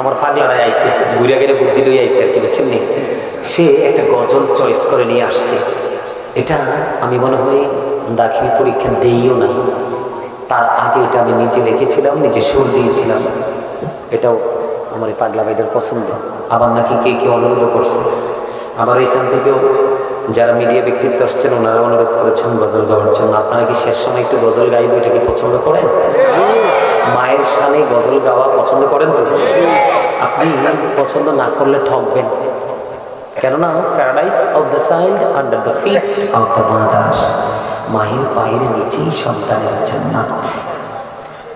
আমার পাগলারায় আইসে ঘুরে গেলে বুদ্ধি লই আইসে আর কি, বুঝছেন সে একটা গজল চয়েস করে নিয়ে আসছে। এটা আমি মনে হয় দাখিল পরীক্ষা দেইও না তার আগে এটা আমি নিজে লিখেছিলাম, নিজে সুর দিয়েছিলাম। এটাও আমার এই পাগলা ভাইদের পছন্দ। আবার নাকি কে কে অনুরোধ করছে। আবার এখান থেকেও যারা মিডিয়া ব্যক্তিত্ব আসছেন ওনারা অনুরোধ করেছেন গজল গাওয়ার জন্য। আপনারা কি শেষ সময় একটু গজল গাইব, এটা কি পছন্দ করেন? মায়ের সামনে গজল গাওয়া পছন্দ করেন তো? আপনি পছন্দ না করলে ঠকবেন। কেননা paradise of the child under the feet of the mother মায়ের পায়ের নিচেই সন্তানের জান্নাত।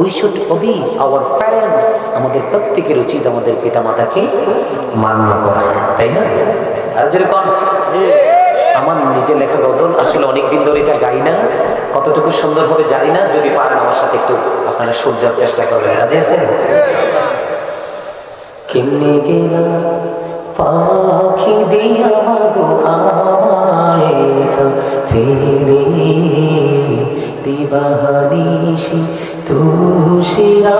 We should obey our parents আমাদের প্রত্যেকের উচিত আমাদের পিতামাতাকে মান্য করা, তাই না? আর যেরকম আমার নিজের লেখা গজল আসলে অনেকদিন ধরে এটা গাই না। কতটুকু সুন্দর হবে জানি না, যদি পারেন আমার সাথে একটু আপনারা সুর চেষ্টা করবেন। রাজি আছেন? কেমনে গেলা পাখি দিয়া মাগো আমায় ফেরে দিবাহানিসি তুষিরা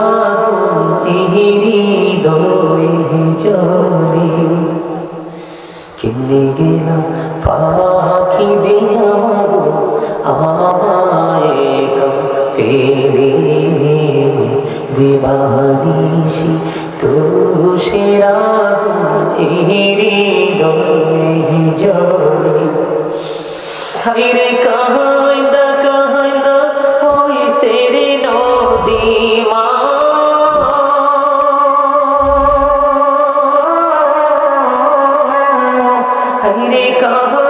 জলে কেমনে গেলা পাখি দিয়া মাগো আমায় ফেরে দিবানিসি তুষেরা জলে হাইরে কাহাইন্দা হাইরে কাহাইন্দা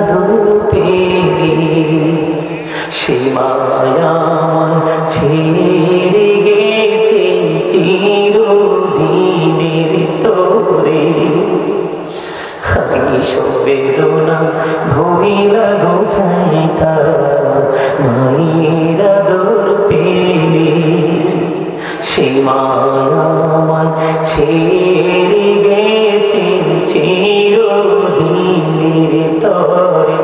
আমি সবেদনা ভইলা মায়েরা দূর পেলে সে ছেড়ে গেছে চিরদিনের তরে।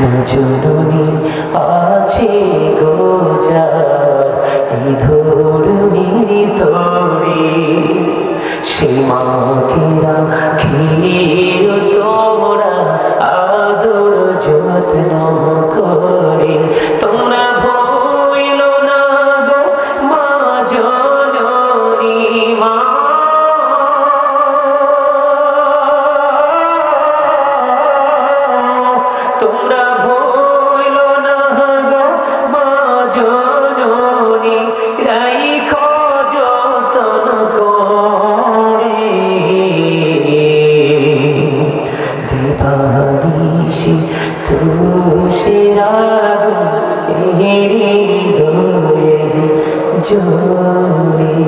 মজননী আছে গোজার এই ধরুণীর তোরে সে মাকেরা খেয়ে তোমরা আদর যত্ন করে আগুন এই হৃদয়ে জ্বলে